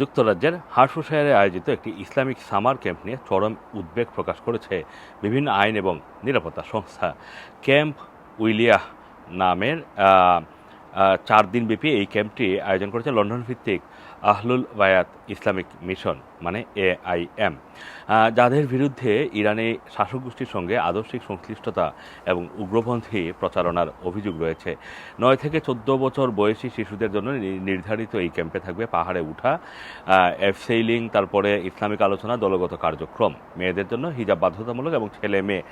যুক্তরাজ্যের হার্সুশায়ারে আয়োজিত একটি ইসলামিক সামার ক্যাম্প নিয়ে চরম উদ্বেগ প্রকাশ করেছে বিভিন্ন আইন এবং নিরাপত্তা সংস্থা। ক্যাম্প উইলিয়াহ নামের চার দিনব্যাপী এই ক্যাম্পটি আয়োজন করেছে লন্ডন ভিত্তিক আহলুল বায়াত ইসলামিক মিশন। মানে এআইএম যাদের বিরুদ্ধে ইরানি শাসক গোষ্ঠীর সঙ্গে আদর্শিক সংশ্লিষ্টতা এবং উগ্রপন্থী প্রচারণার অভিযোগ রয়েছে। নয় থেকে চোদ্দ বছর বয়সী শিশুদের জন্য নির্ধারিত এই ক্যাম্পে থাকবে পাহাড়ে উঠা এফসেইলিং, তারপরে ইসলামিক আলোচনা, দলগত কার্যক্রম। মেয়েদের জন্য হিজাব বাধ্যতামূলক এবং ছেলে মেয়ে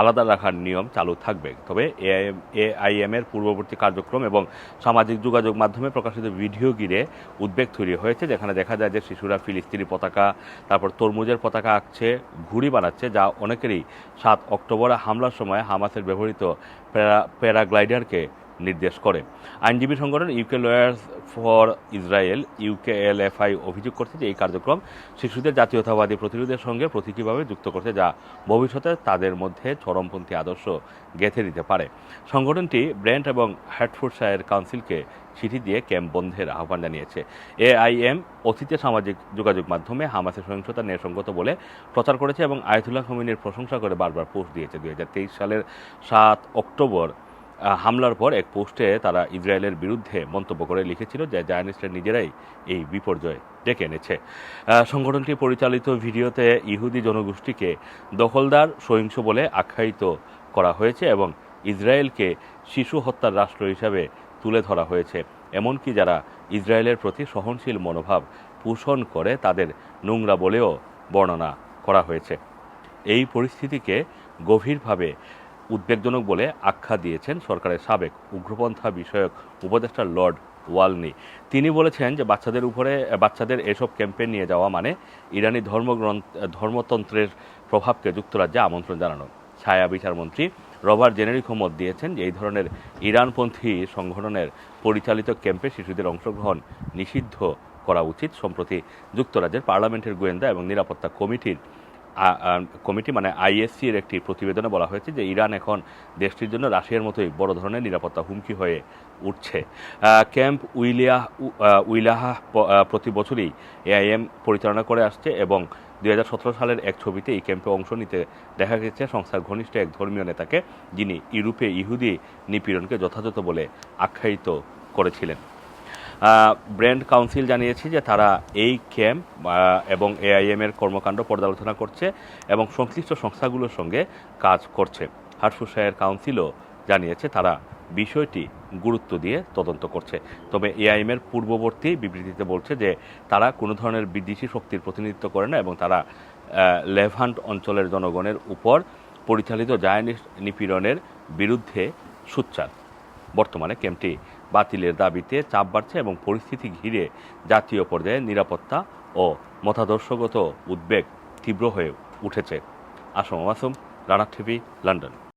আলাদা রাখার নিয়ম চালু থাকবে। তবে এআইএম এআইএম এর পূর্ববর্তী কার্যক্রম এবং সামাজিক যোগাযোগ মাধ্যমে প্রকাশিত ভিডিও ঘিরে উদ্বেগ তৈরি হয়েছে, যেখানে দেখা যায় যে শিশুরা ফিলিস্তিনি পতাকা তারপর তরমুজের পতাকা আঁকছে, ঘুড়ি বানাচ্ছে, যা অনেকেরই সাত অক্টোবরে হামলার সময় হামাসের ব্যবহৃত প্যারা, প্যারাগ্লাইডারকে নির্দেশ করে। আইনজীবী সংগঠন UK lawyers for Israel UK L UKLFI অভিযোগ করছে যে এই কার্যক্রম শিশুদের জাতীয়তাবাদী প্রতিরোধের সঙ্গে প্রতীকীভাবে যুক্ত করছে যা ভবিষ্যতে তাদের মধ্যে চরমপন্থী আদর্শ গেঁথে দিতে পারে। সংগঠনটি ব্র্যান্ড এবং হ্যাটফোর্ডশায়ার কাউন্সিলকে চিঠি দিয়ে ক্যাম্প বন্ধের আহ্বান জানিয়েছে। এআইএম অতীতে সামাজিক যোগাযোগ মাধ্যমে হামাসের সহিংসতা ন্যায়সঙ্গত বলে প্রচার করেছে এবং আয়তুল্লাহ খমিনের প্রশংসা করে বারবার পোস্ট দিয়েছে। দুই হাজার তেইশ সালের সাত অক্টোবর হামলার পর এক পোস্টে তারা ইসরায়েলের বিরুদ্ধে মন্তব্য করে লিখেছিল যে জায়নিস্টরা নিজেরাই এই বিপর্যয় ডেকে এনেছে। সংগঠনটি পরিচালিত ভিডিওতে ইহুদি জনগোষ্ঠীকে দখলদার, সহিংস বলে আখ্যায়িত করা হয়েছে এবং ইসরায়েলকে শিশু হত্যার রাষ্ট্র হিসাবে তুলে ধরা হয়েছে। এমনকি যারা ইসরায়েলের প্রতি সহনশীল মনোভাব পোষণ করে, তাদের নোংরা বলেও বর্ণনা করা হয়েছে। এই পরিস্থিতিকে গভীরভাবে উদ্বেগজনক বলে আখ্যা দিয়েছেন সরকারের সাবেক উগ্রপন্থা বিষয়ক উপদেষ্টা লর্ড ওয়ালনি। তিনি বলেছেন যে বাচ্চাদের উপরে, বাচ্চাদের এসব ক্যাম্পে নিয়ে যাওয়া মানে ইরানি ধর্মগ্রন্থ, ধর্মতন্ত্রের প্রভাবকে যুক্তরাজ্যে আমন্ত্রণ জানানো। ছায়া বিচারমন্ত্রী রবার্ট জেনেরিকো মত দিয়েছেন যে এই ধরনের ইরানপন্থী সংগঠনের পরিচালিত ক্যাম্পে শিশুদের অংশগ্রহণ নিষিদ্ধ করা উচিত, সম্প্রতি যুক্তরাজ্যের পার্লামেন্টের গোয়েন্দা এবং নিরাপত্তা কমিটির কমিটি মানে আইএসসি এর একটি প্রতিবেদনে বলা হয়েছে যে ইরান এখন দেশটির জন্য রাশিয়ার মতোই বড় ধরনের নিরাপত্তা হুমকি হয়ে উঠছে। ক্যাম্প উইলিয়া উইলাহা প্রতি বছরই এআইএম পরিচালনা করে আসছে এবং দু হাজার সতেরো সালের এক ছবিতে এই ক্যাম্পে অংশ নিতে দেখা গেছে। সংস্থার ঘনিষ্ঠ এক ধর্মীয় নেতাকে যিনি ইউরোপে ইহুদি নিপীড়নকে যথাযথ বলে আখ্যায়িত করেছিলেন। ব্র্যান্ড কাউন্সিল জানিয়েছে যে তারা এই ক্যাম্প এবং এআইএম এর কর্মকাণ্ড পর্যালোচনা করছে এবং সংশ্লিষ্ট সংস্থাগুলোর সঙ্গে কাজ করছে। হাটফুসায়ের কাউন্সিলও জানিয়েছে তারা বিষয়টি গুরুত্ব দিয়ে তদন্ত করছে। তবে এআইএম এর পূর্ববর্তী বিবৃতিতে বলছে যে তারা কোনো ধরনের বিদেশি শক্তির প্রতিনিধিত্ব করে না এবং তারা লেভান্ট অঞ্চলের জনগণের উপর পরিচালিত জায়নিস নিপীড়নের বিরুদ্ধে সুচ্চার। বর্তমানে ক্যাম্পটি বাতিলের দাবিতে চাপ বাড়ছে এবং পরিস্থিতি ঘিরে জাতীয় পর্যায়ে নিরাপত্তা ও মতাদর্শগত উদ্বেগ তীব্র হয়ে উঠেছে। Assam আসুম Rana TV, London.